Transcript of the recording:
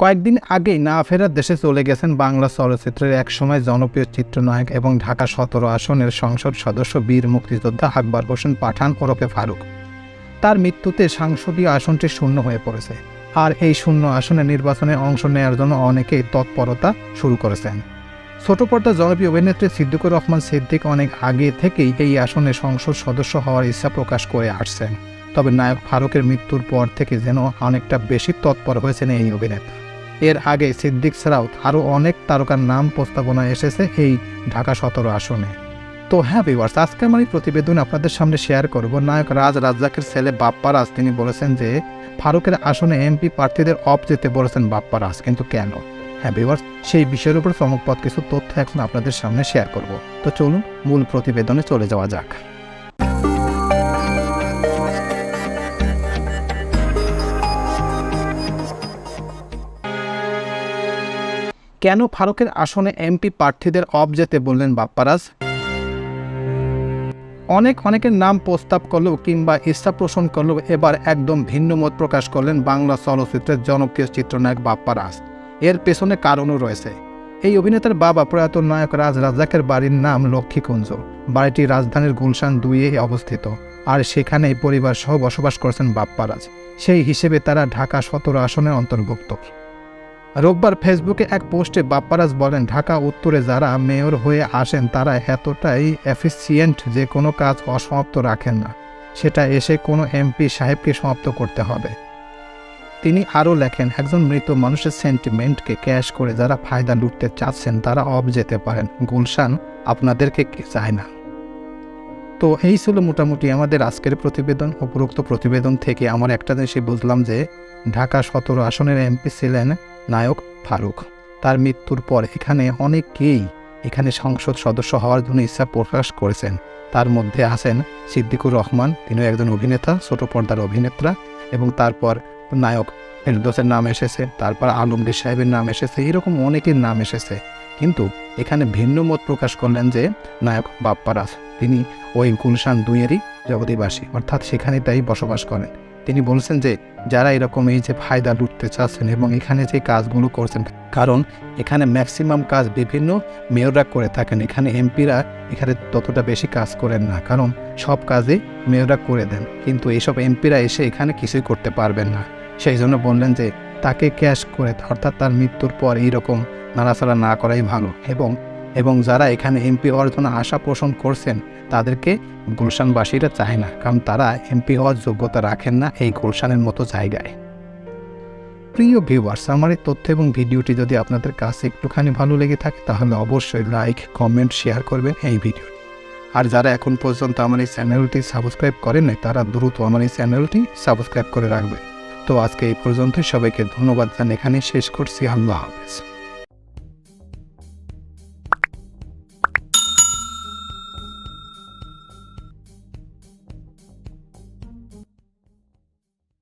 কয়েকদিন আগেই না ফেরার দেশে চলে গেছেন বাংলা চলচ্চিত্রের একসময় জনপ্রিয় চিত্রনায়ক এবং ঢাকা সতেরো আসনের সংসদ সদস্য বীর মুক্তিযোদ্ধা আকবর হোসেন পাঠান ওরফে ফারুক। তার মৃত্যুতে সাংসদীয় আসনটি শূন্য হয়ে পড়েছে। আর এই শূন্য আসনে নির্বাচনে অংশ নেওয়ার জন্য অনেকেই তৎপরতা শুরু করেছেন। ছোট পর্দা জনপ্রিয় অভিনেত্রী সিদ্দিকুর রহমান সিদ্দিক অনেক আগে থেকেই এই আসনে সংসদ সদস্য হওয়ার ইচ্ছা প্রকাশ করে আসছেন। তবে নায়ক ফারুকের মৃত্যুর পর থেকে যেন অনেকটা বেশি তৎপর হয়েছেন এই অভিনেতা। এর আগে সিদ্দিক ছাড়াও আরও অনেক তারকার নাম প্রস্তাবনা এসেছে এই ঢাকা সতেরো আসনে। তো হ্যাঁ ভিউয়ার্স আজকে আমার এই প্রতিবেদন আপনাদের সামনে শেয়ার করব। নায়ক রাজ রাজ্জাকের ছেলে বাপ্পা রাজ তিনি বলেছেন যে, ফারুকের আসনে এমপি প্রার্থীদের অফ যেতে বলেছেন বাপ্পা রাজ কিন্তু কেন? হ্যাঁ ভিউয়ার্স সেই বিষয়ের উপর চমকপথ কিছু তথ্য এখন আপনাদের সামনে শেয়ার করব। তো চলুন, মূল প্রতিবেদনে চলে যাওয়া যাক। কেন ফারুকের আসনে এমপি প্রার্থীদের অফ যেতে বললেন বাপ্পারাজ? অনেক অনেকের নাম প্রস্তাব করলেও কিংবা ইচ্ছা পোষণ করলেও এবার একদম ভিন্ন মত প্রকাশ করলেন বাংলা চলচ্চিত্রের জনপ্রিয় চিত্রনায়ক বাপ্পারাজ। এর পেছনে কারণও রয়েছে। এই অভিনেতার বাবা প্রয়াত নায়ক রাজ রাজাকের বাড়ির নাম লক্ষ্মীকুঞ্জ। বাড়িটি রাজধানীর গুলশান দুইয়ে অবস্থিত। আর সেখানেই পরিবার সহ বসবাস করছেন বাপ্পারাজ। সেই হিসেবে তারা ঢাকা সতেরো আসনের অন্তর্ভুক্ত। রোববার ফেসবুকে এক পোস্টে বাপ্পারাজ বলেন, ঢাকা উত্তরে যারা মেয়র হয়ে আসেন, তারা এতটাই এফিসিয়েন্ট যে কোনো কাজ অসমাপ্ত রাখেন না। সেটা এসে কোনো এমপি সাহেবকে সমাপ্ত করতে হবে। তিনি আরও লেখেন, একজন মৃত মানুষের সেন্টিমেন্টকে ক্যাশ করে যারা ফায়দা লুটতে চাচ্ছেন, তারা অফ যেতে পারেন। গুলশান আপনাদেরকে চায় না? তো এই ছিল মোটামুটি আমাদের আজকের প্রতিবেদন। উপরোক্ত প্রতিবেদন থেকে আমার একটা জিনিসই বুঝলাম যে, ঢাকা সতেরো আসনের এমপি ছিলেন নায়ক ফারুক। তার মৃত্যুর পর এখানে অনেকেই এখানে সংসদ সদস্য হওয়ার জন্য ইচ্ছা প্রকাশ করেছেন। তার মধ্যে আছেন সিদ্দিকুর রহমান, তিনিও একজন অভিনেতা, ছোট পর্দার অভিনেত্রা এবং তারপর নায়ক ফেরদোসের নাম এসেছে, তারপর আলমগীর সাহেবের নাম এসেছে, এরকম অনেকের নাম এসেছে। কিন্তু এখানে ভিন্ন মত প্রকাশ করলেন যে নায়ক বাপ্পারাজ। তিনি ওই গুলশান দুইয়েরই জগদীবাসী অর্থাৎ সেখানে তাই বসবাস করেন। তিনি বলছেন যে, যারা এরকম এই যে ফায়দা লুটতে চাচ্ছেন এবং এখানে যে কাজগুলো করছেন, কারণ এখানে ম্যাক্সিমাম কাজ বিভিন্ন মেয়ররা করে থাকেন, এখানে এমপিরা এখানে ততটা বেশি কাজ করেন না, কারণ সব কাজে মেয়ররা করে দেন, কিন্তু এইসব এমপিরা এসে এখানে কিছুই করতে পারবেন না। সেই জন্য বললেন যে, তাকে ক্যাশ করে, অর্থাৎ তার মৃত্যুর পর এইরকম নাড়াচাড়া না করাই ভালো এবং এবং যারা এখানে এমপি হওয়ার জন্য আশা পোষণ করছেন, তাদেরকে গুলশানবাসীরা চায় না, কারণ তারা এমপি হওয়ার যোগ্যতা রাখেন না এই গুলশানের মতো জায়গায়। প্রিয় ভিউয়ার্স আমার এই তথ্য এবং ভিডিওটি যদি আপনাদের কাছে একটুখানি ভালো লেগে থাকে, তাহলে অবশ্যই লাইক কমেন্ট শেয়ার করবেন এই ভিডিও আর যারা এখন পর্যন্ত আমার এই চ্যানেলটি সাবস্ক্রাইব করেন নাই তারা দ্রুত আমার এই চ্যানেলটি সাবস্ক্রাইব করে রাখবেন তো আজকে এই পর্যন্তই, সবাইকে ধন্যবাদ জান এখানে শেষ করছি। আল্লাহ হাফেজ।